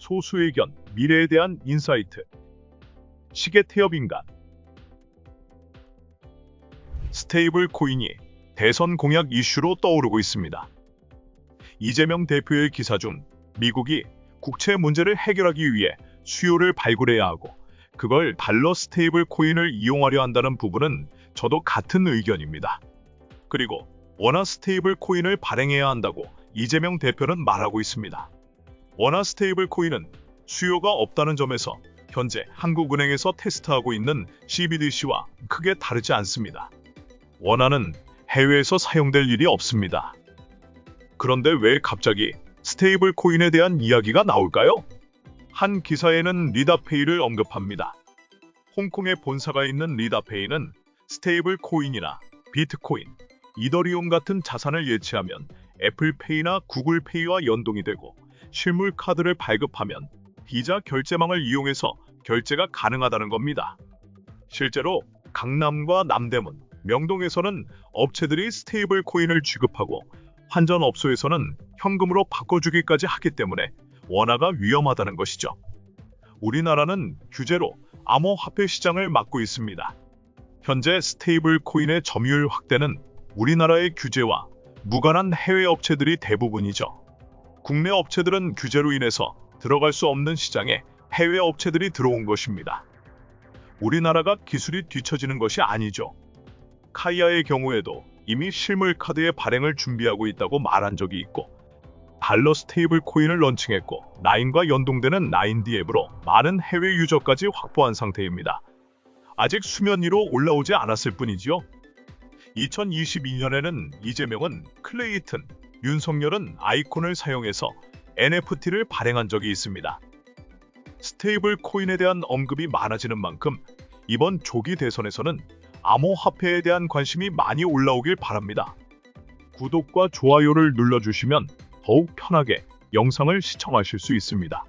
소수 의견, 미래에 대한 인사이트. 시계 태엽 인간. 스테이블 코인이 대선 공약 이슈로 떠오르고 있습니다. 이재명 대표의 기사 중 미국이 국채 문제를 해결하기 위해 수요를 발굴해야 하고 그걸 달러 스테이블 코인을 이용하려 한다는 부분은 저도 같은 의견입니다. 그리고 원화 스테이블 코인을 발행해야 한다고 이재명 대표는 말하고 있습니다. 원화 스테이블 코인은 수요가 없다는 점에서 현재 한국은행에서 테스트하고 있는 CBDC와 크게 다르지 않습니다. 원화는 해외에서 사용될 일이 없습니다. 그런데 왜 갑자기 스테이블 코인에 대한 이야기가 나올까요? 한 기사에는 리다페이를 언급합니다. 홍콩에 본사가 있는 리다페이는 스테이블 코인이나 비트코인, 이더리움 같은 자산을 예치하면 애플페이나 구글페이와 연동이 되고 실물 카드를 발급하면 비자 결제망을 이용해서 결제가 가능하다는 겁니다. 실제로 강남과 남대문, 명동에서는 업체들이 스테이블 코인을 취급하고 환전 업소에서는 현금으로 바꿔주기까지 하기 때문에 원화가 위험하다는 것이죠. 우리나라는 규제로 암호화폐 시장을 막고 있습니다. 현재 스테이블 코인의 점유율 확대는 우리나라의 규제와 무관한 해외 업체들이 대부분이죠. 국내 업체들은 규제로 인해서 들어갈 수 없는 시장에 해외 업체들이 들어온 것입니다. 우리나라가 기술이 뒤처지는 것이 아니죠. 카이아의 경우에도 이미 실물 카드의 발행을 준비하고 있다고 말한 적이 있고 달러 스테이블 코인을 런칭했고 라인과 연동되는 라인디 앱으로 많은 해외 유저까지 확보한 상태입니다. 아직 수면 위로 올라오지 않았을 뿐이지요. 2022년에는 이재명은 클레이튼, 윤석열은 아이콘을 사용해서 NFT를 발행한 적이 있습니다. 스테이블 코인에 대한 언급이 많아지는 만큼 이번 조기 대선에서는 암호화폐에 대한 관심이 많이 올라오길 바랍니다. 구독과 좋아요를 눌러주시면 더욱 편하게 영상을 시청하실 수 있습니다.